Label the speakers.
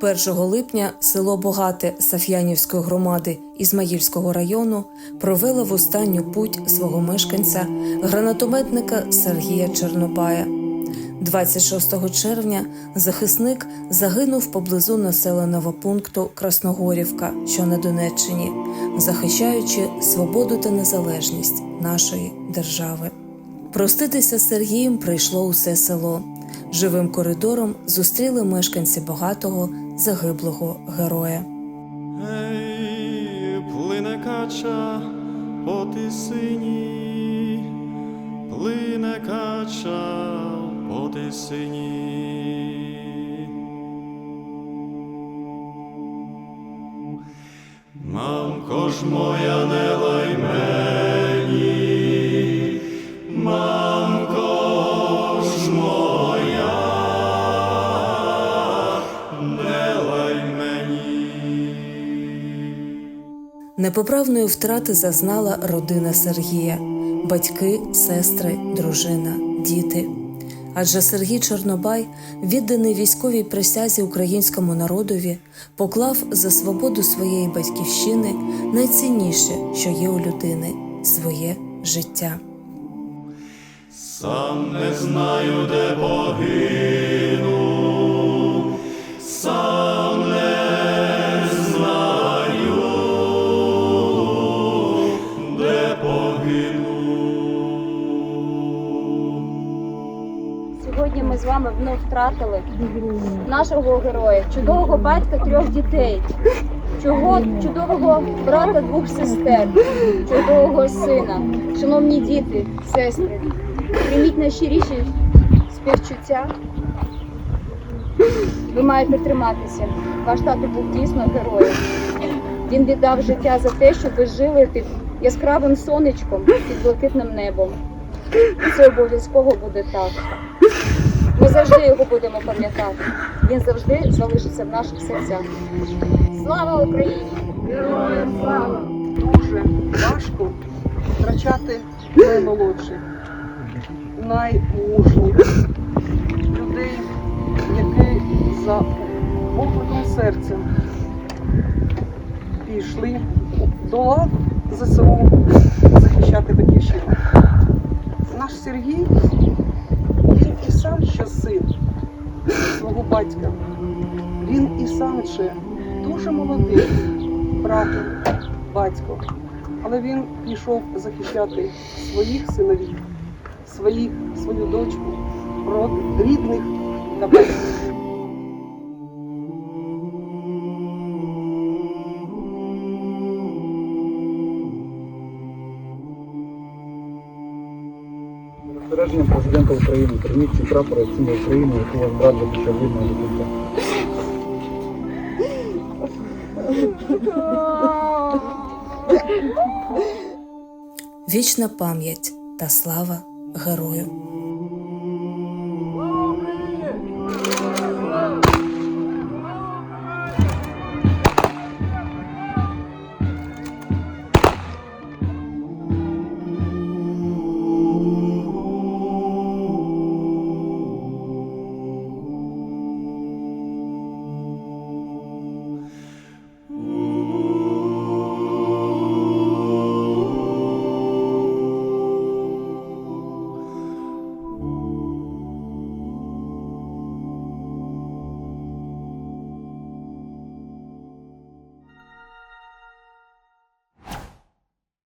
Speaker 1: 1 липня село Богате Саф'янівської громади Ізмаїльського району провело в останню путь свого мешканця, гранатометника Сергія Чернобая. 26 червня захисник загинув поблизу населеного пункту Красногорівка, що на Донеччині, захищаючи свободу та незалежність нашої держави. Проститися з Сергієм прийшло усе село. Живим коридором зустріли мешканці багатого загиблого героя.
Speaker 2: Плине кача по тисині, плине кача по тисині. Мамко ж моя не
Speaker 1: Непоправної втрати зазнала родина Сергія, батьки, сестри, дружина, діти. Адже Сергій Чорнобай, відданий військовій присязі українському народові, поклав за свободу своєї батьківщини найцінніше, що є у людини своє життя.
Speaker 2: Сам не знаю, де погину,
Speaker 3: з вами вновь втратили нашого героя, чудового батька трьох дітей, чого чудового брата двох сестер, чудового сина. Шановні діти, сестри, прийміть найщиріші співчуття. Ви маєте триматися. Ваш тато був дійсно героєм. Він віддав життя за те, щоб ви жили під яскравим сонечком, під блакитним небом. Це обов'язково буде так. Ми завжди його будемо пам'ятати. Він завжди залишиться в наших серцях. Слава Україні! Героям слава!
Speaker 4: дуже важко втрачати наймолодших, наймужніх людей, які за покликом серцем пішли до лав ЗСУ захищати батьківщину. Наш Сергій, він і сам ще син свого батька. Він і сам ще дуже молодий братом, батько. Але він пішов захищати своїх синовів, своїх, свою дочку, рідних та батьків.
Speaker 5: Розпорядженням президента України прийміть ці прапори символ України, яку ваш брат захищав вільно до кінця.
Speaker 1: Вічна пам'ять та слава герою.